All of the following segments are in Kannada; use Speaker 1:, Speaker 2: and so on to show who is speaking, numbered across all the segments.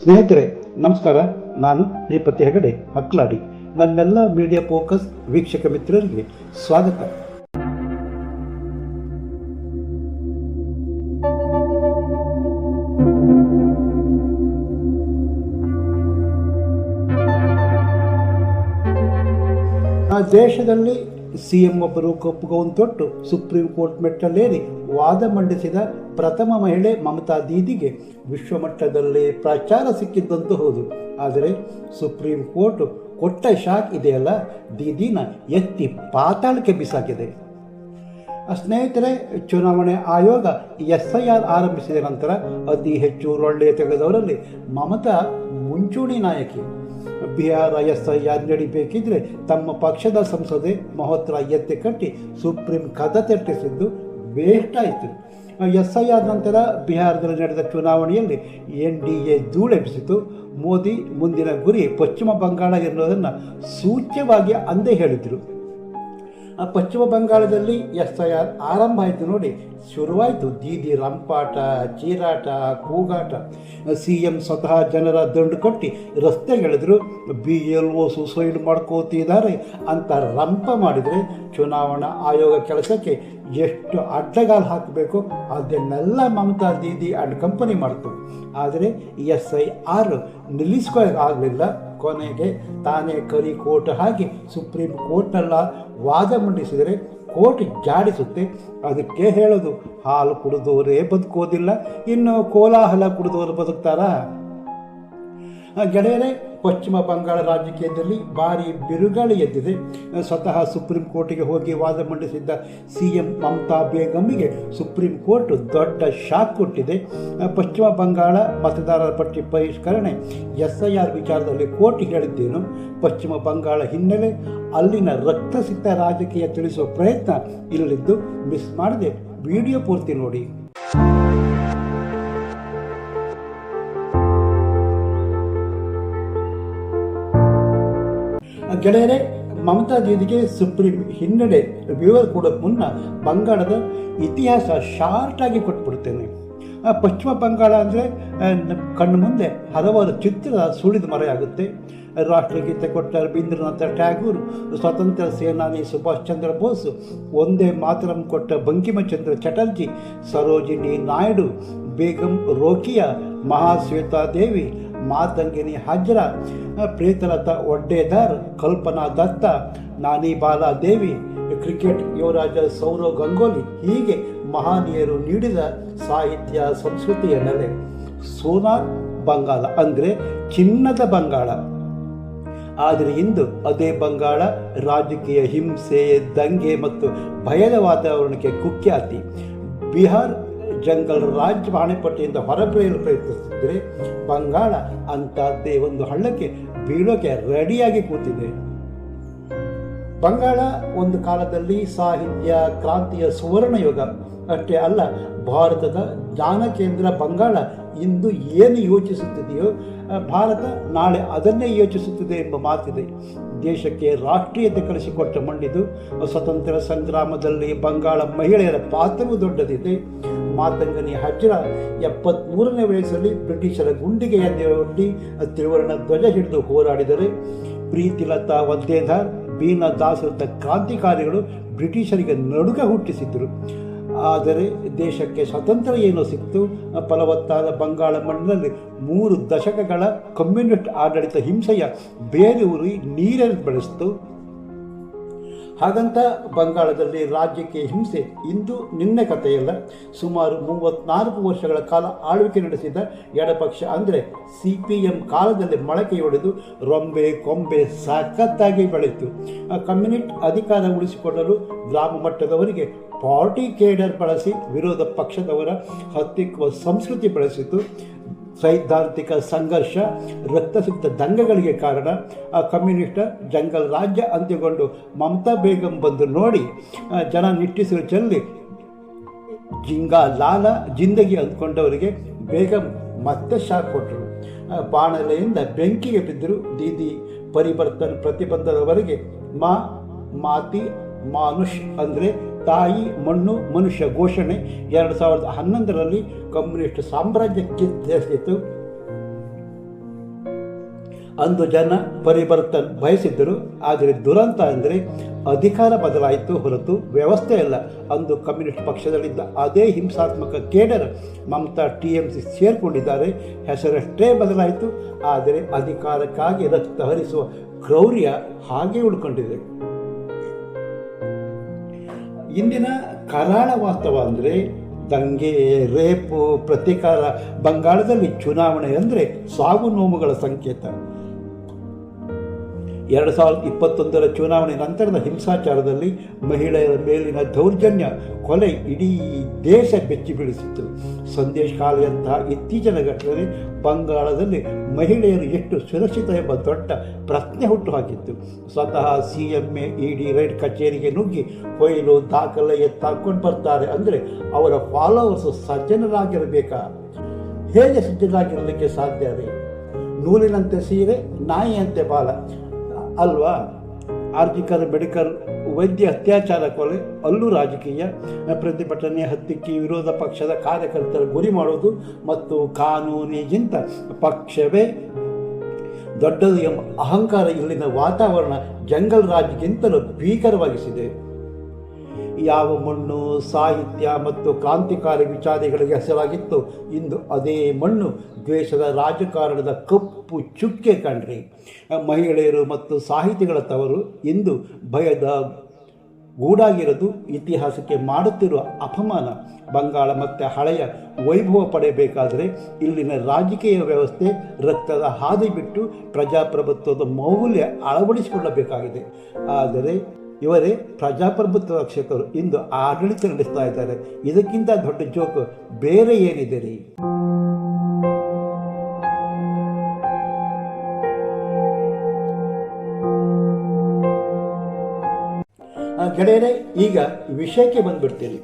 Speaker 1: ಸ್ನೇಹಿತರೆ, ನಮಸ್ಕಾರ. ನಾನು ಶ್ರೀಪತಿ ಹೆಗಡೆ, ಮಕ್ಕಳಾಡಿ. ನನ್ನೆಲ್ಲ ಮೀಡಿಯಾ ಫೋಕಸ್ ವೀಕ್ಷಕ ಮಿತ್ರರಿಗೆ ಸ್ವಾಗತ. ಆ ದೇಶದಲ್ಲಿ ಸಿ ಎಂ ಒಬ್ಬರು ಕಪ್ಪುಗೌನ್ ತೊಟ್ಟು ಸುಪ್ರೀಂ ಕೋರ್ಟ್ ಮೆಟ್ಟಲೇರಿ ವಾದ ಮಂಡಿಸಿದ ಪ್ರಥಮ ಮಹಿಳೆ ಮಮತಾ ದೀದಿಗೆ ವಿಶ್ವಮಟ್ಟದಲ್ಲಿ ಪ್ರಚಾರ ಸಿಕ್ಕಿದ್ದಂತೂ ಹೌದು. ಆದರೆ ಸುಪ್ರೀಂ ಕೋರ್ಟ್ ಕೊಟ್ಟ ಶಾಕ್ ಇದೆಯಲ್ಲ, ದೀದಿನ ಎತ್ತಿ ಪಾತಾಳಕ್ಕೆ ಬಿಸಾಕಿದೆ. ಸ್ನೇಹಿತರೆ, ಚುನಾವಣೆ ಆಯೋಗ ಎಸ್ ಐ ಆರ್ ಆರಂಭಿಸಿದ ನಂತರ ಅತಿ ಹೆಚ್ಚು ರೊಳ್ಳೆ ತೆಗೆದವರಲ್ಲಿ ಮಮತಾ ಮುಂಚೂಣಿ ನಾಯಕಿ. ಬಿಹಾರ ಎಸ್ ಐ ಆರ್ ನಡಿಬೇಕಿದ್ರೆ ತಮ್ಮ ಪಕ್ಷದ ಸಂಸದೆ ಮಹೋತ್ರ ಎತ್ತಿ ಕಟ್ಟಿ ಸುಪ್ರೀಂ ಕದ ತೆಟ್ಟಿಸಿದ್ದು ವೇಸ್ಟ್ ಆಯಿತು ಎಸ್ ಐ ಆದ ನಂತರ ಬಿಹಾರದಲ್ಲಿ ನಡೆದ ಚುನಾವಣೆಯಲ್ಲಿ ಎನ್ ಡಿ ಎ ಧೂಳೆಬ್ಬಿಸಿತು. ಮೋದಿ ಮುಂದಿನ ಗುರಿ ಪಶ್ಚಿಮ ಬಂಗಾಳ ಎನ್ನುವುದನ್ನು ಸೂಚ್ಯವಾಗಿ ಅಂದೇ ಹೇಳಿದರು. ಪಶ್ಚಿಮ ಬಂಗಾಳದಲ್ಲಿ ಎಸ್ ಐ ಆರ್ ಆರಂಭ ಆಯಿತು ನೋಡಿ. ಶುರುವಾಯಿತು ದೀದಿ ರಂಪಾಟ, ಚೀರಾಟ, ಕೂಗಾಟ. ಸಿ ಎಂ ಸ್ವತಃ ಜನರ ದಂಡು ಕೊಟ್ಟು ರಸ್ತೆಗೆಳೆದ್ರು ಬಿ ಎಲ್ ಒ ಸುಸೈಡ್ ಮಾಡ್ಕೋತಿದ್ದಾರೆ ಅಂತ ರಂಪ ಮಾಡಿದರೆ ಚುನಾವಣಾ ಆಯೋಗ ಕೆಲಸಕ್ಕೆ ಎಷ್ಟು ಅಡ್ಡಗಾಲು ಹಾಕಬೇಕು ಅದನ್ನೆಲ್ಲ ಮಮತಾ ದೀದಿ ಅಂಡ್ ಕಂಪನಿ ಮಾಡ್ತು. ಆದರೆ ಎಸ್ ಐ ಆರ್ ನಿಲ್ಲಿಸ್ಕೋ ಆಗಲಿಲ್ಲ. ಕೊನೆಗೆ ತಾನೇ ಕರಿ ಕೋರ್ಟ್ ಹಾಕಿ ಸುಪ್ರೀಂ ಕೋರ್ಟ್ನೆಲ್ಲ ವಾದ ಮಂಡಿಸಿದರೆ ಕೋರ್ಟ್ ಜಾಡಿಸುತ್ತೆ. ಅದಕ್ಕೆ ಹೇಳೋದು, ಹಾಲು ಕುಡಿದವರೇ ಬದುಕೋದಿಲ್ಲ, ಇನ್ನು ಕೋಲಾಹಲ ಕುಡಿದವರು ಬದುಕ್ತಾರಾ? ಗೆಳೆಯರೇ ಪಶ್ಚಿಮ ಬಂಗಾಳ ರಾಜಕೀಯದಲ್ಲಿ ಭಾರಿ ಬಿರುಗಾಳಿ ಎದ್ದಿದೆ. ಸ್ವತಃ ಸುಪ್ರೀಂ ಕೋರ್ಟಿಗೆ ಹೋಗಿ ವಾದ ಮಂಡಿಸಿದ್ದ ಸಿ ಎಂ ಮಮತಾ ಬೇಗಮ್ಮಿಗೆ ಸುಪ್ರೀಂ ಕೋರ್ಟ್ ದೊಡ್ಡ ಶಾಕ್ ಕೊಟ್ಟಿದೆ. ಪಶ್ಚಿಮ ಬಂಗಾಳ ಮತದಾರರ ಪಟ್ಟಿ ಪರಿಷ್ಕರಣೆ ಎಸ್ ಐ ಆರ್ ವಿಚಾರದಲ್ಲಿ ಕೋರ್ಟ್ ಹೇಳಿದ್ದೇನು. ಪಶ್ಚಿಮ ಬಂಗಾಳ ಹಿನ್ನೆಲೆ ಅಲ್ಲಿನ ರಕ್ತಸಿದ್ಧ ರಾಜಕೀಯ ತಿಳಿಸುವ ಪ್ರಯತ್ನ ಇರಲಿದ್ದು, ಮಿಸ್ ಮಾಡದೆ ವಿಡಿಯೋ ಪೂರ್ತಿ ನೋಡಿ. ಗೆಳೆಯರೇ, ಮಮತಾ ದೀದಿಗೆ ಸುಪ್ರೀಂ ಹಿನ್ನಡೆ ವಿವರ ಕೊಡೋಕ್ಕೆ ಮುನ್ನ ಬಂಗಾಳದ ಇತಿಹಾಸ ಶಾರ್ಟಾಗಿ ಕೊಟ್ಬಿಡ್ತೇನೆ. ಪಶ್ಚಿಮ ಬಂಗಾಳ ಅಂದರೆ ಕಣ್ಣು ಮುಂದೆ ಹಲವಾರು ಚಿತ್ರ ಸುಳಿದ ಮರೆಯಾಗುತ್ತೆ ರಾಷ್ಟ್ರಗೀತೆ ಕೊಟ್ಟ ರವೀಂದ್ರನಾಥ ಟ್ಯಾಗೂರ್ ಸ್ವಾತಂತ್ರ್ಯ ಸೇನಾನಿ ಸುಭಾಷ್ ಚಂದ್ರ ಬೋಸ್, ಒಂದೇ ಮಾತರಂ ಕೊಟ್ಟ ಬಂಕಿಮಚಂದ್ರ ಚಟರ್ಜಿ, ಸರೋಜಿನಿ ನಾಯ್ಡು, ಬೇಗಂ ರೋಕಿಯಾ ಮಹಾಶ್ವೇತಾ ದೇವಿ ಮಾತಂಗಿನಿ ಹಾಜ್ರ ಪ್ರೀತಲತಾ ಒಡ್ಡೇದಾರ್ ಕಲ್ಪನಾ ದತ್ತ ನಾನಿ ಬಾಲಾ ದೇವಿ ಕ್ರಿಕೆಟ್ ಯುವರಾಜ ಸೌರವ್ ಗಂಗೋಲಿ ಹೀಗೆ ಮಹಾನೀಯರು ನೀಡಿದ ಸಾಹಿತ್ಯ ಸಂಸ್ಕೃತಿಯ ನೆಲೆ. ಸೋನಾ ಬಂಗಾಳ ಅಂದರೆ ಚಿನ್ನದ ಬಂಗಾಳ. ಆದರೆ ಇಂದು ಅದೇ ಬಂಗಾಳ ರಾಜಕೀಯ ಹಿಂಸೆ, ದಂಗೆ ಮತ್ತು ಭಯದ ವಾತಾವರಣಕ್ಕೆ ಕುಖ್ಯಾತಿ. ಬಿಹಾರ್ ಜಂಗಲ್ ರಾಜ್ ಬಾಣೆಪಟ್ಟಿಯಿಂದ ಹೊರಬರೆಯಲು ಪ್ರಯತ್ನಿಸುತ್ತಿದ್ದರೆ ಬಂಗಾಳ ಅಂತಹದ್ದೇ ಒಂದು ಹಳ್ಳಕ್ಕೆ ಬೀಳೋಕೆ ರೆಡಿಯಾಗಿ ಕೂತಿದೆ. ಬಂಗಾಳ ಒಂದು ಕಾಲದಲ್ಲಿ ಸಾಹಿತ್ಯ, ಕ್ರಾಂತಿಯ ಸುವರ್ಣ ಯುಗ ಅಷ್ಟೇ ಅಲ್ಲ, ಭಾರತದ ಜ್ಞಾನ ಕೇಂದ್ರ ಬಂಗಾಳ ಇಂದು ಏನು ಯೋಚಿಸುತ್ತಿದೆಯೋ, ಭಾರತ ನಾಳೆ ಅದನ್ನೇ ಯೋಚಿಸುತ್ತಿದೆ ಎಂಬ ಮಾತಿದೆ. ದೇಶಕ್ಕೆ ರಾಷ್ಟ್ರೀಯತೆ ಕಳಿಸಿಕೊಟ್ಟ ಮಂಡಿದು ಸ್ವತಂತ್ರ ಸಂಗ್ರಾಮದಲ್ಲಿ ಬಂಗಾಳ ಮಹಿಳೆಯರ ಪಾತ್ರವೂ ದೊಡ್ಡದಿದೆ. ಮಾತಂಗನಿ ಹಜ್ರಾ ಎಪ್ಪತ್ತ್ಮೂರನೇ ವಯಸ್ಸಲ್ಲಿ ಬ್ರಿಟಿಷರ ಗುಂಡಿಗೆ ಎದೆಯೊಡ್ಡಿ ತ್ರಿವರ್ಣ ಧ್ವಜ ಹಿಡಿದು ಹೋರಾಡಿದರೆ. ಪ್ರೀತಿಲತಾ ವದ್ದೇಧಾರ್ ಬೀನಾ ದಾಸರಂಥ ಕ್ರಾಂತಿಕಾರಿಗಳು ಬ್ರಿಟಿಷರಿಗೆ ನಡುಗ ಹುಟ್ಟಿಸಿದರು ಆದರೆ ದೇಶಕ್ಕೆ ಸ್ವತಂತ್ರ ಏನೋ ಸಿಕ್ತು. ಫಲವತ್ತಾದ ಬಂಗಾಳ ಮಣ್ಣಿನಲ್ಲಿ ಮೂರು ದಶಕಗಳ ಕಮ್ಯುನಿಸ್ಟ್ ಆಡಳಿತ ಹಿಂಸೆಯ ಬೇರೆ ಊರಿ ನೀರನ್ನು ಬೆಳೆಸಿತು. ಹಾಗಂತ ಬಂಗಾಳದಲ್ಲಿ ರಾಜ್ಯಕ್ಕೆ ಹಿಂಸೆ ಇಂದು ನಿನ್ನೆ ಕಥೆಯಲ್ಲ. ಸುಮಾರು ಮೂವತ್ನಾಲ್ಕು ವರ್ಷಗಳ ಕಾಲ ಆಳ್ವಿಕೆ ನಡೆಸಿದ ಎಡಪಕ್ಷ ಅಂದರೆ ಸಿ ಪಿ ಎಂ ಕಾಲದಲ್ಲಿ ಮೊಳಕೆಯೊಡೆದು ರೊಂಬೆ ಕೊಂಬೆ ಸಖತ್ತಾಗಿ ಬೆಳೆಯಿತು. ಕಮ್ಯುನಿಸ್ಟ್ ಅಧಿಕಾರ ಉಳಿಸಿಕೊಳ್ಳಲು ಗ್ರಾಮ ಮಟ್ಟದವರಿಗೆ ಪಾರ್ಟಿ ಕೇಡರ್ ಬಳಸಿ ವಿರೋಧ ಪಕ್ಷದವರ ಹತ್ತಿಕ್ಕುವ ಸಂಸ್ಕೃತಿ ಬೆಳೆಸಿತು. ಸೈದ್ಧಾಂತಿಕ ಸಂಘರ್ಷ, ರಕ್ತಸಿಕ್ತ ದಂಗಗಳಿಗೆ ಕಾರಣ. ಆ ಕಮ್ಯುನಿಸ್ಟ್ ಜಂಗಲ್ ರಾಜ್ಯ ಅಂತ್ಯಗೊಂಡು ಮಮತಾ ಬೇಗಂ ಬಂದು ನೋಡಿ ಜನ ನಿಟ್ಟಿಸಿರು ಚೆಲ್ಲಿ ಜಿಂಗಾ ಲಾಲ ಜಿಂದಗಿ ಅಂದ್ಕೊಂಡವರಿಗೆ ಬೇಗಂ ಮತ್ತೆ ಶಾಕ್ ಕೊಟ್ಟರು. ಬಾಣಲೆಯಿಂದ ಬೆಂಕಿಗೆ ಬಿದ್ದರು ದೀದಿ ಪರಿವರ್ತನ ಪ್ರತಿಬಂಧದವರೆಗೆ ಮಾ, ಮಾತಿ, ಮಾನುಷ್ ಅಂದರೆ ತಾಯಿ, ಮಣ್ಣು, ಮನುಷ್ಯ ಘೋಷಣೆ ಎರಡು ಸಾವಿರದ ಹನ್ನೊಂದರಲ್ಲಿ ಕಮ್ಯುನಿಸ್ಟ್ ಸಾಮ್ರಾಜ್ಯಕ್ಕೆ ಸೇರಿಸಿತು ಅಂದು ಜನ ಪರಿವರ್ತನ್ ಬಯಸಿದ್ದರು, ಆದರೆ ದುರಂತ ಅಂದರೆ ಅಧಿಕಾರ ಬದಲಾಯಿತು ಹೊರತು ವ್ಯವಸ್ಥೆ ಅಲ್ಲ ಅಂದು ಕಮ್ಯುನಿಸ್ಟ್ ಪಕ್ಷದಲ್ಲಿದ್ದ ಅದೇ ಹಿಂಸಾತ್ಮಕ cadre Mamata T M C ಸೇರಿಕೊಂಡಿದ್ದಾರೆ. ಹೆಸರಷ್ಟೇ ಬದಲಾಯಿತು, ಆದರೆ ಅಧಿಕಾರಕ್ಕಾಗಿ ರಕ್ತ ಹರಿಸುವ ಕ್ರೌರ್ಯ ಹಾಗೆ ಉಳ್ಕೊಂಡಿದೆ. ಇಂದಿನ ಕರಾಳ ವಾಸ್ತವ ಅಂದರೆ ದಂಗೆ ರೇಪು ಪ್ರತಿಕಾರ ಬಂಗಾಳದಲ್ಲಿ ಚುನಾವಣೆ ಅಂದರೆ ಸಾವು ನೋವುಗಳ ಸಂಕೇತ. ಎರಡು ಸಾವಿರದ ಇಪ್ಪತ್ತೊಂದರ ಚುನಾವಣೆ ನಂತರದ ಹಿಂಸಾಚಾರದಲ್ಲಿ ಮಹಿಳೆಯರ ಮೇಲಿನ ದೌರ್ಜನ್ಯ ಕೊಲೆ ಇಡೀ ದೇಶ ಬೆಚ್ಚಿ ಬೀಳಿಸಿತ್ತು ಸಂದೇಶ್ ಕಾಲೆಯಂತಹ ಇತ್ತೀಚಿನ ಘಟನೆ ಬಂಗಾಳದಲ್ಲಿ ಮಹಿಳೆಯರು ಎಷ್ಟು ಸುರಕ್ಷಿತ ಎಂಬ ದೊಡ್ಡ ಪ್ರಶ್ನೆ ಹುಟ್ಟುಹಾಕಿತ್ತು. ಸ್ವತಃ C M A E D raid ಕಚೇರಿಗೆ ನುಗ್ಗಿ ಕೊಯ್ಲು, ದಾಖಲೆ ಎತ್ತಾಕೊಂಡು ಬರ್ತಾರೆ ಅಂದರೆ ಅವರ ಫಾಲೋವರ್ಸ್ ಸಜ್ಜನರಾಗಿರಬೇಕಾ? ಹೇಗೆ ಸಜ್ಜನರಾಗಿರಲಿಕ್ಕೆ ಸಾಧ್ಯ ನೂಲಿನಂತೆ ಸೀರೆ, ನಾಯಿಯಂತೆ ಬಾಲ. ಅಲ್ವಾ? ಆರ್ಥಿಕರ ಮೆಡಿಕಲ್ ವೈದ್ಯ ಅತ್ಯಾಚಾರ ಕೊಲೆ, ಅಲ್ಲೂ ರಾಜಕೀಯ. ಪ್ರತಿಭಟನೆ ಹತ್ತಿಕ್ಕಿ ವಿರೋಧ ಪಕ್ಷದ ಕಾರ್ಯಕರ್ತರ ಗುರಿ ಮಾಡುವುದು ಮತ್ತು ಕಾನೂನಿಗಿಂತ ಪಕ್ಷವೇ ದೊಡ್ಡದು ಎಂಬ ಅಹಂಕಾರ ಇಲ್ಲಿನ ವಾತಾವರಣ ಜಂಗಲ್ ರಾಜ್ಗಿಂತಲೂ ಭೀಕರವಾಗಿಸಿದೆ. ಯಾವ ಮಣ್ಣು, ಸಾಹಿತ್ಯ ಮತ್ತು ಕ್ರಾಂತಿಕಾರಿ ವಿಚಾರಗಳಿಗೆ ಹೆಸರಾಗಿತ್ತು? ಇಂದು ಅದೇ ಮಣ್ಣು, ದ್ವೇಷದ ರಾಜಕಾರಣದ ಕಪ್ಪು ಚುಕ್ಕೆ ಕಂಡ್ರಿ ಮಹಿಳೆಯರು ಮತ್ತು ಸಾಹಿತಿಗಳ ತವರು ಇಂದು ಭಯದ ಗೂಡಾಗಿರೋದು, ಇತಿಹಾಸಕ್ಕೆ ಮಾಡುತ್ತಿರುವ ಅಪಮಾನ. ಬಂಗಾಳ ಮತ್ತು ಹಳೆಯ ವೈಭವ ಪಡೆಯಬೇಕಾದರೆ ಇಲ್ಲಿನ ರಾಜಕೀಯ ವ್ಯವಸ್ಥೆ ರಕ್ತದ ಹಾದಿ ಬಿಟ್ಟು ಪ್ರಜಾಪ್ರಭುತ್ವದ ಮೌಲ್ಯ ಅಳವಡಿಸಿಕೊಳ್ಳಬೇಕಾಗಿದೆ. ಆದರೆ ಇವರೇ ಪ್ರಜಾಪ್ರಭುತ್ವ ರಕ್ಷಕರು ಇಂದು ಆಡಳಿತ ನಡೆಸ್ತಾ ಇದ್ದಾರೆ. ಇದಕ್ಕಿಂತ ದೊಡ್ಡ ಜೋಕು ಬೇರೆ ಏನಿದೆ ರೀ ಗೆಳೆಯರೆ, ಈಗ ವಿಷಯಕ್ಕೆ ಬಂದ್ಬಿಡ್ತೀನಿ.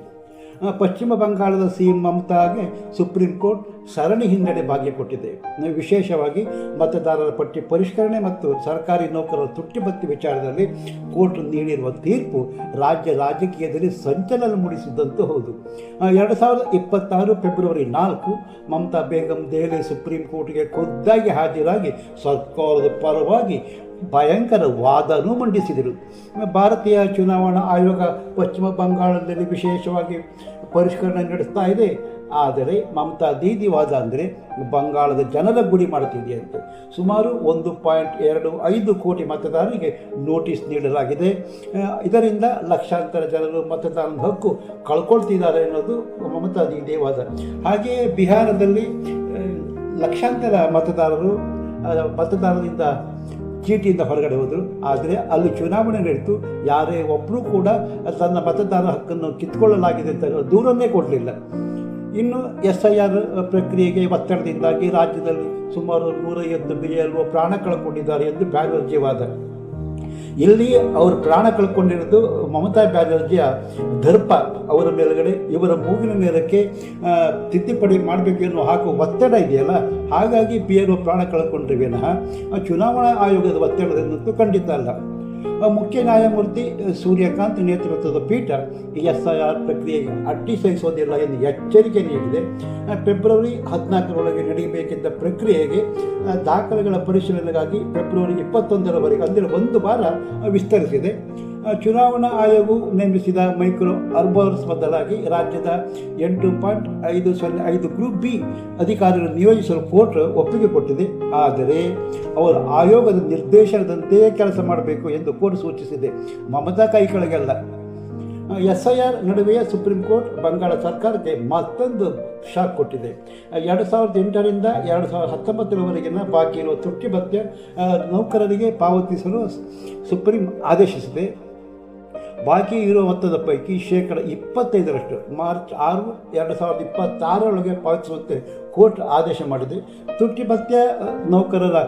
Speaker 1: ಪಶ್ಚಿಮ ಬಂಗಾಳದ ಸಿ ಎಂ ಮಮತಾಗೆ ಸುಪ್ರೀಂ ಕೋರ್ಟ್ ಸರಣಿ ಹಿನ್ನಡೆ ಭಾಗ್ಯ ಕೊಟ್ಟಿದೆ. ವಿಶೇಷವಾಗಿ ಮತದಾರರ ಪಟ್ಟಿ ಪರಿಷ್ಕರಣೆ ಮತ್ತು ಸರ್ಕಾರಿ ನೌಕರರ ತುಟ್ಟಿಬತ್ತಿ ವಿಚಾರದಲ್ಲಿ ಕೋರ್ಟ್ ನೀಡಿರುವ ತೀರ್ಪು ರಾಜ್ಯ ರಾಜಕೀಯದಲ್ಲಿ ಸಂಚಲನ ಮೂಡಿಸಿದ್ದಂತೂ ಹೌದು. ಎರಡು ಸಾವಿರದ ಇಪ್ಪತ್ತಾರು ಫೆಬ್ರವರಿ ನಾಲ್ಕು ಮಮತಾ ಬೇಗಂ ದೆಹಲಿ ಸುಪ್ರೀಂ ಕೋರ್ಟ್ಗೆ ಖುದ್ದಾಗಿ ಹಾಜರಾಗಿ ಸರ್ಕಾರದ ಪರವಾಗಿ ಭಯಂಕರ ವಾದನೂ ಮಂಡಿಸಿದರು. ಭಾರತೀಯ ಚುನಾವಣಾ ಆಯೋಗ ಪಶ್ಚಿಮ ಬಂಗಾಳದಲ್ಲಿ ವಿಶೇಷವಾಗಿ ಪರಿಷ್ಕರಣೆ ನಡೆಸ್ತಾ ಇದೆ. ಆದರೆ ಮಮತಾ ದೀದಿ ವಾದ ಅಂದರೆ ಬಂಗಾಳದ ಜನರ ಗುರಿ ಮಾಡುತ್ತಿದೆಯಂತೆ ಸುಮಾರು ಒಂದು ಪಾಯಿಂಟ್ ಎರಡು ಐದು ಕೋಟಿ ಮತದಾರರಿಗೆ ನೋಟಿಸ್ ನೀಡಲಾಗಿದೆ. ಇದರಿಂದ ಲಕ್ಷಾಂತರ ಜನರು ಮತದಾನದ ಹಕ್ಕು ಕಳ್ಕೊಳ್ತಿದ್ದಾರೆ ಅನ್ನೋದು ಮಮತಾ ದೀದಿ ವಾದ. ಹಾಗೆಯೇ ಬಿಹಾರದಲ್ಲಿ, ಲಕ್ಷಾಂತರ ಮತದಾರರು ಮತದಾರರಿಂದ ಚೀಟಿಯಿಂದ ಹೊರಗಡೆ ಹೋದರು. ಆದರೆ ಅಲ್ಲಿ ಚುನಾವಣೆ ನಡೆಯಿತು. ಯಾರೇ ಒಬ್ಬರೂ ಕೂಡ ತನ್ನ ಮತದಾನ ಹಕ್ಕನ್ನು ಕಿತ್ಕೊಳ್ಳಲಾಗಿದೆ ಅಂತ ದೂರನ್ನೇ ಕೊಡಲಿಲ್ಲ. ಇನ್ನು ಎಸ್ ಐ ಆರ್ ಪ್ರಕ್ರಿಯೆಗೆ ಒತ್ತಡದಿಂದಾಗಿ ರಾಜ್ಯದಲ್ಲಿ ಸುಮಾರು ನೂರೈವತ್ತು ಬಿ ಪ್ರಾಣ ಕಳ್ಕೊಂಡಿದ್ದಾರೆ ಎಂದು ಬ್ಯಾನರ್ಜಿ ವಾದ. ಇಲ್ಲಿ ಅವರು ಪ್ರಾಣ ಕಳ್ಕೊಂಡಿರೋದು ಮಮತಾ ಬ್ಯಾನರ್ಜಿಯ ದರ್ಪ ಅವರ ಮೇಲುಗಡೆ. ಇವರ ಮೂಗಿನ ನೇರಕ್ಕೆ ತಿದ್ದುಪಡಿ ಮಾಡಬೇಕು ಎನ್ನುವ ಹಾಕುವ ಒತ್ತಡ ಇದೆಯಲ್ಲ? ಹಾಗಾಗಿ ಪಿ ಎಲ್ ಪ್ರಾಣ ಕಳ್ಕೊಂಡ್ರೆ ವಿನಃ ಚುನಾವಣಾ ಆಯೋಗದ ಒತ್ತಡದಂತೂ ಖಂಡಿತ ಅಲ್ಲ. ಮುಖ್ಯ ನ್ಯಾಯಮೂರ್ತಿ ಸೂರ್ಯಕಾಂತ್ ನೇತೃತ್ವದ ಪೀಠ ಎಸ್ ಐ ಆರ್ ಪ್ರಕ್ರಿಯೆಗೆ ಅಡ್ಡಿ ಸಹಿಸೋದಿಲ್ಲ ಎಂದು ಎಚ್ಚರಿಕೆ ನೀಡಿದೆ. ಫೆಬ್ರವರಿ ಹದಿನಾಲ್ಕರೊಳಗೆ ನಡೆಯಬೇಕಿದ್ದ ಪ್ರಕ್ರಿಯೆಗೆ ದಾಖಲೆಗಳ ಪರಿಶೀಲನೆಗಾಗಿ ಫೆಬ್ರವರಿ ಇಪ್ಪತ್ತೊಂದರವರೆಗೆ, ಅಂದರೆ ಒಂದು ವಾರ ವಿಸ್ತರಿಸಿದೆ. ಚುನಾವಣಾ ಆಯೋಗವು ನೇಮಿಸಿದ ಮೈಕ್ರೋ ಅರ್ಬರ್ಸ್ ಬದಲಾಗಿ ರಾಜ್ಯದ ಎಂಟು ಪಾಯಿಂಟ್ ಐದು ಸೊನ್ನೆ ಐದು ಗ್ರೂಪ್ ಬಿ ಅಧಿಕಾರಿಗಳನ್ನು ನಿಯೋಜಿಸಲು ಕೋರ್ಟ್ ಒಪ್ಪಿಗೆ ಕೊಟ್ಟಿದೆ. ಆದರೆ ಅವರು ಆಯೋಗದ ನಿರ್ದೇಶನದಂತೆಯೇ ಕೆಲಸ ಮಾಡಬೇಕು ಎಂದು ಕೋರ್ಟ್ ಸೂಚಿಸಿದೆ. ಮಮತಾ ಕೈ ಕೆಳಗೆಲ್ಲ ಎಸ್ ಐ ಆರ್ ನಡುವೆಯೇ ಸುಪ್ರೀಂ ಕೋರ್ಟ್ ಬಂಗಾಳ ಸರ್ಕಾರಕ್ಕೆ ಮತ್ತೊಂದು ಶಾಕ್ ಕೊಟ್ಟಿದೆ. ಎರಡು ಸಾವಿರದ ಎಂಟರಿಂದ ಎರಡು ಸಾವಿರದ ಹತ್ತೊಂಬತ್ತರವರೆಗಿನ ಬಾಕಿ ಇರುವ ತುಟ್ಟಿ ಭತ್ಯೆ ನೌಕರರಿಗೆ ಪಾವತಿಸಲು ಸುಪ್ರೀಂ ಆದೇಶಿಸಿದೆ. ಬಾಕಿ ಇರೋ ಮೊತ್ತದ ಪೈಕಿ ಶೇಕಡ ಇಪ್ಪತ್ತೈದರಷ್ಟು ಮಾರ್ಚ್ ಆರು ಎರಡು ಸಾವಿರದ ಇಪ್ಪತ್ತಾರರೊಳಗೆ ಪಾವತಿಸುವಂತೆ ಕೋರ್ಟ್ ಆದೇಶ ಮಾಡಿದೆ. ತುಟ್ಟಿ ಭತ್ಯೆ ನೌಕರರ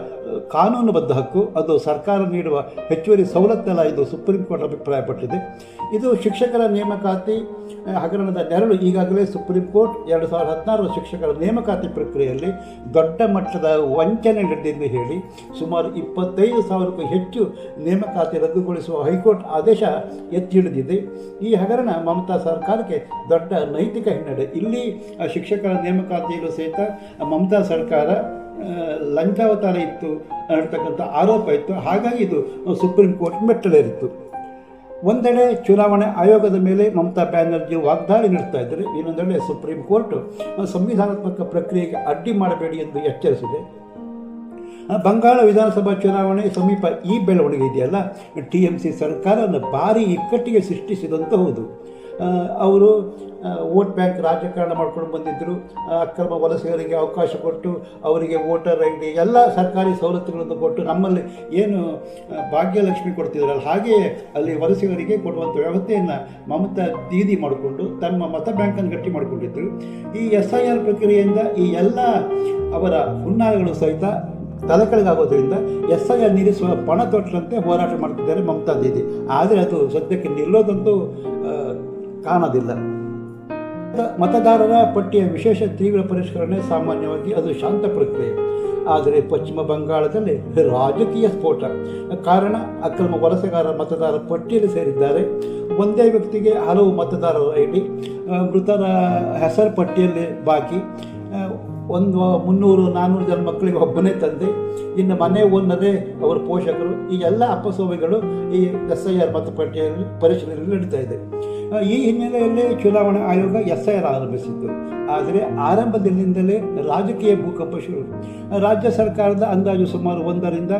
Speaker 1: ಕಾನೂನುಬದ್ಧ ಹಕ್ಕು, ಅದು ಸರ್ಕಾರ ನೀಡುವ ಹೆಚ್ಚುವರಿ ಸವಲತ್ತಲ್ಲ ಇದು ಸುಪ್ರೀಂ ಕೋರ್ಟ್ ಅಭಿಪ್ರಾಯಪಟ್ಟಿದೆ. ಇದು ಶಿಕ್ಷಕರ ನೇಮಕಾತಿ ಹಗರಣದ ನೆರಳು ಈಗಾಗಲೇ ಸುಪ್ರೀಂ ಕೋರ್ಟ್ ಎರಡು ಸಾವಿರದ ಹದಿನಾರರ ಶಿಕ್ಷಕರ ನೇಮಕಾತಿ ಪ್ರಕ್ರಿಯೆಯಲ್ಲಿ ದೊಡ್ಡ ಮಟ್ಟದ ವಂಚನೆ ನಡೆದಿದ್ದು ಹೇಳಿ, ಸುಮಾರು ಇಪ್ಪತ್ತೈದು ಸಾವಿರಕ್ಕೂ ಹೆಚ್ಚು ನೇಮಕಾತಿ ರದ್ದುಗೊಳಿಸುವ ಹೈಕೋರ್ಟ್ ಆದೇಶ ಎತ್ತಿ ಹಿಡಿದಿದೆ. ಈ ಹಗರಣ ಮಮತಾ ಸರ್ಕಾರಕ್ಕೆ ದೊಡ್ಡ ನೈತಿಕ ಹಿನ್ನಡೆ. ಇಲ್ಲಿ ಶಿಕ್ಷಕರ ನೇಮಕಾತಿಯಲ್ಲೂ ಸಹಿತ ಮಮತಾ ಸರ್ಕಾರ ಲಂಕಾವತಾರ ಇತ್ತು ಅನ್ನತಕ್ಕಂಥ ಆರೋಪ ಇತ್ತು. ಹಾಗಾಗಿ ಇದು ಸುಪ್ರೀಂ ಕೋರ್ಟ್ ಮೆಟ್ಟಲೇರಿತ್ತು. ಒಂದೆಡೆ ಚುನಾವಣೆ ಆಯೋಗದ ಮೇಲೆ ಮಮತಾ ಬ್ಯಾನರ್ಜಿ ವಾಗ್ದಾಳಿ ನಡೆಸ್ತಾ ಇದ್ದರೆ. ಇನ್ನೊಂದೆಡೆ ಸುಪ್ರೀಂ ಕೋರ್ಟ್ ಸಂವಿಧಾನಾತ್ಮಕ ಪ್ರಕ್ರಿಯೆಗೆ ಅಡ್ಡಿ ಮಾಡಬೇಡಿ ಎಂದು ಎಚ್ಚರಿಸಿದೆ. ಬಂಗಾಳ ವಿಧಾನಸಭಾ ಚುನಾವಣೆ ಸಮೀಪ ಈ ಬೆಳವಣಿಗೆ ಇದೆಯಲ್ಲ? ಟಿ ಎಂ ಸಿ ಸರ್ಕಾರನ ಭಾರಿ ಇಕ್ಕಟ್ಟಿಗೆ ಸೃಷ್ಟಿಸಿದಂತಹ ಹೌದು. ಅವರು ವೋಟ್ ಬ್ಯಾಂಕ್ ರಾಜಕಾರಣ ಮಾಡ್ಕೊಂಡು ಬಂದಿದ್ದರು ಅಕ್ರಮ ವಲಸಿಗರಿಗೆ ಅವಕಾಶ ಕೊಟ್ಟು, ಅವರಿಗೆ ವೋಟರ್ ಐ ಡಿ, ಎಲ್ಲ ಸರ್ಕಾರಿ ಸವಲತ್ತುಗಳನ್ನು ಕೊಟ್ಟು ನಮ್ಮಲ್ಲಿ ಏನು ಭಾಗ್ಯಲಕ್ಷ್ಮಿ ಕೊಡ್ತಿದ್ರಲ್ಲ, ಹಾಗೆಯೇ ಅಲ್ಲಿ ವಲಸಿಗರಿಗೆ ಕೊಡುವಂಥ ವ್ಯವಸ್ಥೆಯನ್ನು ಮಮತಾ ದೀದಿ ಮಾಡಿಕೊಂಡು, ತಮ್ಮ ಮತ ಬ್ಯಾಂಕನ್ನು ಗಟ್ಟಿ ಮಾಡಿಕೊಂಡಿದ್ದರು ಈ ಎಸ್ ಐ ಆರ್ ಪ್ರಕ್ರಿಯೆಯಿಂದ ಈ ಎಲ್ಲ ಅವರ ಹುನ್ನಾರಗಳು ಸಹಿತ ತಲೆಕೆಳಗಾಗೋದ್ರಿಂದ ಎಸ್ ಐ ಆರ್ ನಿಲ್ಲಿಸುವ ಪಣ ತೊಟ್ಟರಂತೆ ಹೋರಾಟ ಮಾಡ್ತಿದ್ದಾರೆ ಮಮತಾ ದೀದಿ. ಆದರೆ ಅದು ಸದ್ಯಕ್ಕೆ ನಿಲ್ಲೋದಂತೂ ಕಾಣೋದಿಲ್ಲ. ಮತದಾರರ ಪಟ್ಟಿಯ ವಿಶೇಷ ತೀವ್ರ ಪರಿಷ್ಕರಣೆ ಸಾಮಾನ್ಯವಾಗಿ ಅದು ಶಾಂತ ಪ್ರಕ್ರಿಯೆ. ಆದರೆ ಪಶ್ಚಿಮ ಬಂಗಾಳದಲ್ಲಿ ರಾಜಕೀಯ ಸ್ಫೋಟ. ಕಾರಣ, ಅಕ್ರಮ ವಲಸೆಗಾರ ಮತದಾರ ಪಟ್ಟಿಯಲ್ಲಿ ಸೇರಿದ್ದಾರೆ. ಒಂದೇ ವ್ಯಕ್ತಿಗೆ ಹಲವು ಮತದಾರರ ಐ ಡಿ ಮೃತರ ಹೆಸರು ಪಟ್ಟಿಯಲ್ಲಿ ಬಾಕಿ. ಒಂದು ಮುನ್ನೂರು ನಾನ್ನೂರು ಜನ ಮಕ್ಕಳಿಗೆ ಒಬ್ಬನೇ ತಂದೆ. ಇನ್ನು ಮನೆ ಒಂದದೇ ಅವರ ಪೋಷಕರು. ಈ ಎಲ್ಲ ಅಪಸೋವೆಗಳು ಈ ಎಸ್ ಐ ಆರ್ ಮತಪಟ್ಟಿಯಲ್ಲಿ ಪರಿಶೀಲನೆ ನಡೀತಾ ಇದೆ. ಈ ಹಿನ್ನೆಲೆಯಲ್ಲಿ ಚುನಾವಣಾ ಆಯೋಗ ಎಸ್ ಐ ಆರ್ ಆರಂಭಿಸಿತ್ತು. ಆದರೆ ಆರಂಭದಲ್ಲಿಂದಲೇ ರಾಜಕೀಯ ಭೂಕಂಪ ಶುರು. ರಾಜ್ಯ ಸರ್ಕಾರದ ಅಂದಾಜು ಸುಮಾರು ಒಂದರಿಂದ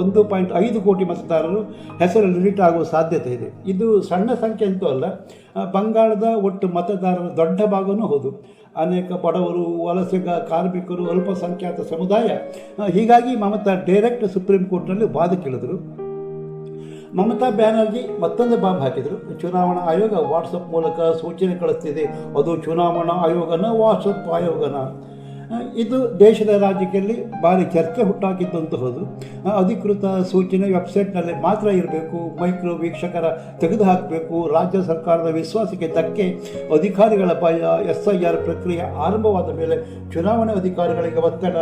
Speaker 1: ಒಂದು ಪಾಯಿಂಟ್ ಐದು ಕೋಟಿ ಮತದಾರರು ಹೆಸರು ಡಿಲೀಟ್ ಆಗುವ ಸಾಧ್ಯತೆ ಇದೆ. ಇದು ಸಣ್ಣ ಸಂಖ್ಯೆ ಅಂತೂ ಅಲ್ಲ ಬಂಗಾಳದ ಒಟ್ಟು ಮತದಾರರ ದೊಡ್ಡ ಭಾಗವೂ ಹೌದು. ಅನೇಕ ಬಡವರು, ವಲಸಿಗ ಕಾರ್ಮಿಕರು, ಅಲ್ಪಸಂಖ್ಯಾತ ಸಮುದಾಯ ಹೀಗಾಗಿ ಮಮತಾ ಡೈರೆಕ್ಟ್ ಸುಪ್ರೀಂ ಕೋರ್ಟ್ನಲ್ಲಿ ವಾದಕ್ಕಿಳಿದರು ಮಮತಾ ಬ್ಯಾನರ್ಜಿ ಮತ್ತೊಂದು ಬಾಂಬ್ ಹಾಕಿದರು. ಚುನಾವಣಾ ಆಯೋಗ ವಾಟ್ಸಪ್ ಮೂಲಕ ಸೂಚನೆ ಕಳಿಸ್ತಿದೆ. ಅದು ಚುನಾವಣಾ ಆಯೋಗನ ವಾಟ್ಸಪ್ ಆಯೋಗನ. ಇದು ದೇಶದ ರಾಜ್ಯದಲ್ಲಿ ಭಾರಿ ಚರ್ಚೆ ಹುಟ್ಟಾಕಿದ್ದಂತಹದು. ಅಧಿಕೃತ ಸೂಚನೆ ವೆಬ್ಸೈಟ್ನಲ್ಲಿ ಮಾತ್ರ ಇರಬೇಕು. ಮೈಕ್ರೋ ವೀಕ್ಷಕರ ತೆಗೆದುಹಾಕಬೇಕು ರಾಜ್ಯ ಸರ್ಕಾರದ ವಿಶ್ವಾಸಕ್ಕೆ ತಕ್ಕೆ ಅಧಿಕಾರಿಗಳ ಭಯ. ಎಸ್ ಐ ಆರ್ ಪ್ರಕ್ರಿಯೆ ಆರಂಭವಾದ ಮೇಲೆ ಚುನಾವಣಾ ಅಧಿಕಾರಿಗಳಿಗೆ ಒತ್ತಡ.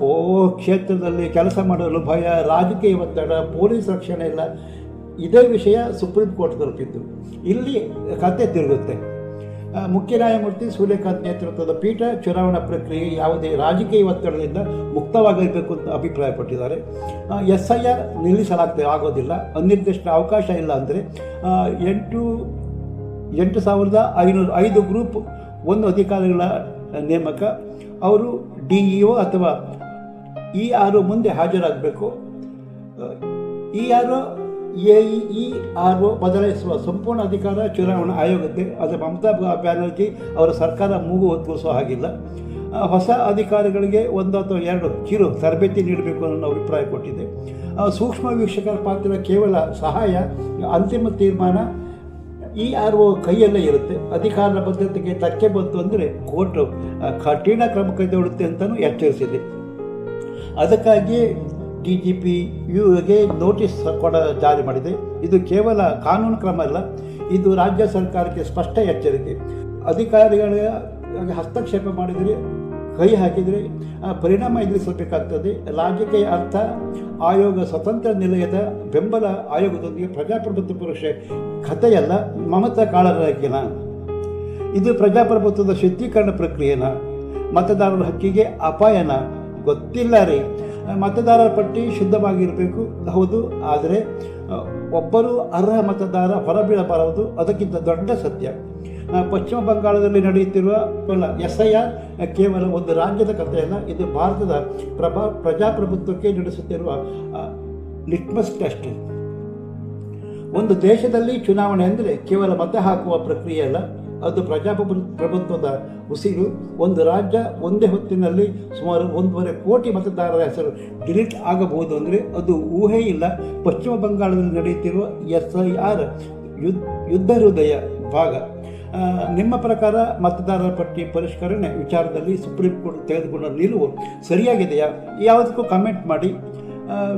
Speaker 1: ಓ, ಕ್ಷೇತ್ರದಲ್ಲಿ ಕೆಲಸ ಮಾಡಲು ಭಯ. ರಾಜಕೀಯ ಒತ್ತಡ. ಪೊಲೀಸ್ ರಕ್ಷಣೆ ಇಲ್ಲ. ಇದೇ ವಿಷಯ ಸುಪ್ರೀಂ ಕೋರ್ಟ್ ತಲುಪಿದ್ದು. ಇಲ್ಲಿ ಕತೆ ತಿರುಗುತ್ತೆ. ಮುಖ್ಯ ನ್ಯಾಯಮೂರ್ತಿ ಸೂರ್ಯಕಾಂತ್ ನೇತೃತ್ವದ ಪೀಠ ಚುನಾವಣಾ ಪ್ರಕ್ರಿಯೆ ಯಾವುದೇ ರಾಜಕೀಯ ಒತ್ತಡದಿಂದ ಮುಕ್ತವಾಗಿರಬೇಕು ಅಂತ ಅಭಿಪ್ರಾಯಪಟ್ಟಿದ್ದಾರೆ. ಎಸ್ ಐ ಆರ್ ನಿಲ್ಲಿಸಲಾಗ್ತದೆ ಆಗೋದಿಲ್ಲ. ಅನಿರ್ದಿಷ್ಟ ಅವಕಾಶ ಇಲ್ಲ ಅಂದರೆ ಎಂಟು ಎಂಟು ಸಾವಿರದ ಐನೂರು ಐದು ಗ್ರೂಪ್ ಒಂದು ಅಧಿಕಾರಿಗಳ ನೇಮಕ. ಅವರು ಡಿ ಇ ಒ ಅಥವಾ ಇ ಆರ್ ಮುಂದೆ ಹಾಜರಾಗಬೇಕು. E R A E R O ಬದಲಾಯಿಸುವ ಸಂಪೂರ್ಣ ಅಧಿಕಾರ ಚುನಾವಣಾ ಆಯೋಗಕ್ಕೆ ಆದರೆ ಮಮತಾ ಬ್ಯಾನರ್ಜಿ ಅವರ ಸರ್ಕಾರ ಮೂಗು ಹೊತ್ತುಸೋ ಹಾಗಿಲ್ಲ. ಹೊಸ ಅಧಿಕಾರಿಗಳಿಗೆ ಒಂದು ಅಥವಾ ಎರಡು ಕಿರು ತರಬೇತಿ ನೀಡಬೇಕು ಅನ್ನೋ ಅಭಿಪ್ರಾಯ ಕೊಟ್ಟಿದೆ. ಸೂಕ್ಷ್ಮ ವೀಕ್ಷಕರ ಪಾತ್ರ ಕೇವಲ ಸಹಾಯ, ಅಂತಿಮ ತೀರ್ಮಾನ ಇ ಆರ್ ಒ ಕೈಯಲ್ಲೇ ಇರುತ್ತೆ. ಅಧಿಕಾರ ಬದ್ಧತೆಗೆ ತಕ್ಕೆ ಬಂತು ಅಂದರೆ ಕೋರ್ಟ್ ಕಠಿಣ ಕ್ರಮ ಕೈಗೊಳ್ಳುತ್ತೆ ಅಂತಲೂ ಎಚ್ಚರಿಸಿದೆ. ಅದಕ್ಕಾಗಿ ಡಿ ಜಿ ಪಿ ನೋಟಿಸ್ ಕೊಡ, ಜಾರಿ ಮಾಡಿದೆ. ಇದು ಕೇವಲ ಕಾನೂನು ಕ್ರಮ ಅಲ್ಲ, ಇದು ರಾಜ್ಯ ಸರ್ಕಾರಕ್ಕೆ ಸ್ಪಷ್ಟ ಎಚ್ಚರಿಕೆ. ಅಧಿಕಾರಿಗಳ ಹಸ್ತಕ್ಷೇಪ ಮಾಡಿದರೆ, ಕೈ ಹಾಕಿದರೆ ಪರಿಣಾಮ ಎದುರಿಸಬೇಕಾಗ್ತದೆ. ರಾಜಕೀಯ ಅರ್ಥ, ಆಯೋಗ ಸ್ವತಂತ್ರ ನಿಲಯದ ಬೆಂಬಲ ಆಯೋಗದೊಂದಿಗೆ ಪ್ರಜಾಪ್ರಭುತ್ವ ಪರೀಕ್ಷೆ ಕಥೆಯಲ್ಲ, ಮಮತಾ ಕಾಳರಾಕಿನ ಇದು ಪ್ರಜಾಪ್ರಭುತ್ವದ ಶುದ್ಧೀಕರಣ ಪ್ರಕ್ರಿಯೆನ? ಮತದಾರರ ಹಕ್ಕಿಗೆ ಅಪಾಯನ? ಗೊತ್ತಿಲ್ಲ ರೀ. ಮತದಾರರ ಪಟ್ಟಿ ಶುದ್ಧವಾಗಿರಬೇಕು. ಹೌದು, ಆದರೆ ಒಬ್ಬರು ಅರ್ಹ ಮತದಾರ ಹೊರಬೀಳಬಾರದು ಅದಕ್ಕಿಂತ ದೊಡ್ಡ ಸತ್ಯ. ಪಶ್ಚಿಮ ಬಂಗಾಳದಲ್ಲಿ ನಡೆಯುತ್ತಿರುವ ಎಸ್ ಐ ಆರ್ ಕೇವಲ ಒಂದು ರಾಜ್ಯದ ಕಥೆಯಲ್ಲ, ಇದು ಭಾರತದ ಪ್ರಭಾ, ಪ್ರಜಾಪ್ರಭುತ್ವಕ್ಕೆ ನಡೆಸುತ್ತಿರುವ ಲಿಟ್ಮಸ್ ಟೆಸ್ಟ್. ಒಂದು ದೇಶದಲ್ಲಿ ಚುನಾವಣೆ ಅಂದರೆ ಕೇವಲ ಮತ ಹಾಕುವ ಪ್ರಕ್ರಿಯೆ ಅಲ್ಲ. ಅದು ಪ್ರಜಾಪ್ರಭು ಪ್ರಭುತ್ವದ ಉಸಿರು. ಒಂದು ರಾಜ್ಯ ಒಂದೇ ಹೊತ್ತಿನಲ್ಲಿ ಸುಮಾರು ಒಂದೂವರೆ ಕೋಟಿ ಮತದಾರರ ಹೆಸರು ಡಿಲೀಟ್ ಆಗಬಹುದು ಅಂದರೆ ಅದು ಊಹೆ ಇಲ್ಲ. ಪಶ್ಚಿಮ ಬಂಗಾಳದಲ್ಲಿ ನಡೆಯುತ್ತಿರುವ ಎಸ್ ಐ ಆರ್ ಯುದ್ಧ ಯುದ್ಧ ಹೃದಯ ಭಾಗ ನಿಮ್ಮ ಪ್ರಕಾರ ಮತದಾರರ ಪಟ್ಟಿ ಪರಿಷ್ಕರಣೆ ವಿಚಾರದಲ್ಲಿ ಸುಪ್ರೀಂ ಕೋರ್ಟ್ ತೆಗೆದುಕೊಂಡ ನಿಲುವು ಸರಿಯಾಗಿದೆಯಾ? ಯಾವುದಕ್ಕೂ ಕಮೆಂಟ್ ಮಾಡಿ.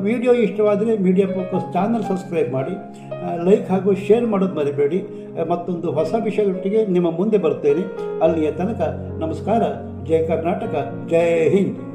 Speaker 1: ವಿಡಿಯೋ ಇಷ್ಟವಾದರೆ ಮೀಡಿಯಾ ಫೋಕಸ್ ಚಾನಲ್ ಸಬ್ಸ್ಕ್ರೈಬ್ ಮಾಡಿ. ಲೈಕ್ ಹಾಗೂ ಶೇರ್ ಮಾಡೋದು ಮರಿಬೇಡಿ. ಮತ್ತೊಂದು ಹೊಸ ವಿಷಯದೊಟ್ಟಿಗೆ ನಿಮ್ಮ ಮುಂದೆ ಬರ್ತೇನೆ ಅಲ್ಲಿಯ ತನಕ ನಮಸ್ಕಾರ. ಜಯ ಕರ್ನಾಟಕ. ಜಯ ಹಿಂದ್.